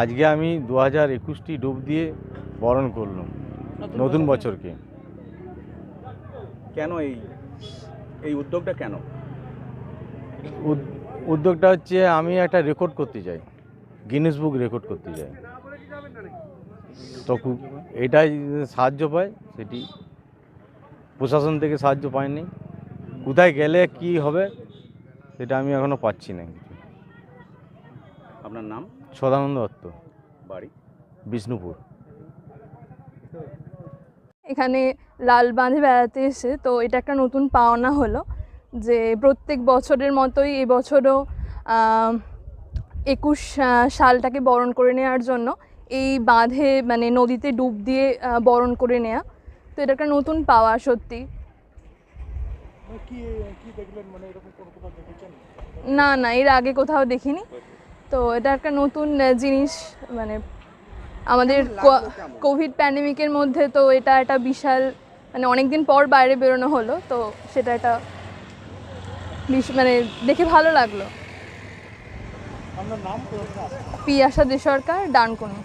আজকে আমি দু হাজার একুশটি ডুব দিয়ে বরণ করলাম নতুন বছরকে। কেন এই এই উদ্যোগটা কেন? উদ্যোগটা হচ্ছে আমি একটা রেকর্ড করতে চাই গিনেস বুক রেকর্ড করতে চাই। তো এটাই সাহায্য পায় সেটি প্রশাসন থেকে সাহায্য পায়নি। কোথায় গেলে কি হবে সেটা আমি এখনও পাচ্ছি না কিছু আপনার নাম? সদানন্দ দত্ত। বাড়ি? বিষ্ণুপুর। এখানে লাল বাঁধে বেড়াতে এসে তো এটা একটা নতুন পাওনা হলো যে প্রত্যেক বছরের মতোই এবছরও একুশ সালটাকে বরণ করে নেওয়ার জন্য এই বাঁধে মানে নদীতে ডুব দিয়ে বরণ করে নেওয়া তো এটা একটা নতুন পাওয়া সত্যি। না না এর আগে কোথাও দেখিনি। তো এটা একটা নতুন জিনিস মানে আমাদের কোভিড প্যান্ডেমিকের মধ্যে তো এটা একটা বিশাল মানে অনেক দিন পর বাইরে বেরোনো হলো তো সেটা একটা মানে দেখে ভালো লাগল। পিয়াসা দেশরকার ডানকুনি।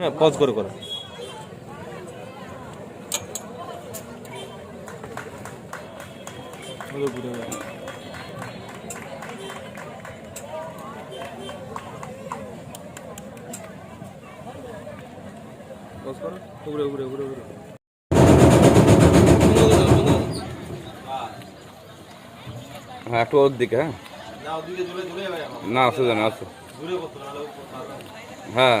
হ্যাঁ পজ করে করে। পজ হ্যাঁ একটু ওর দিকে হ্যাঁ। না আসো হ্যাঁ।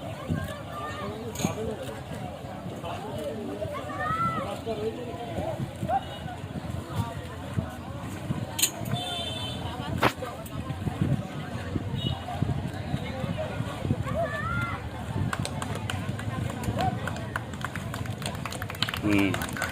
嗯。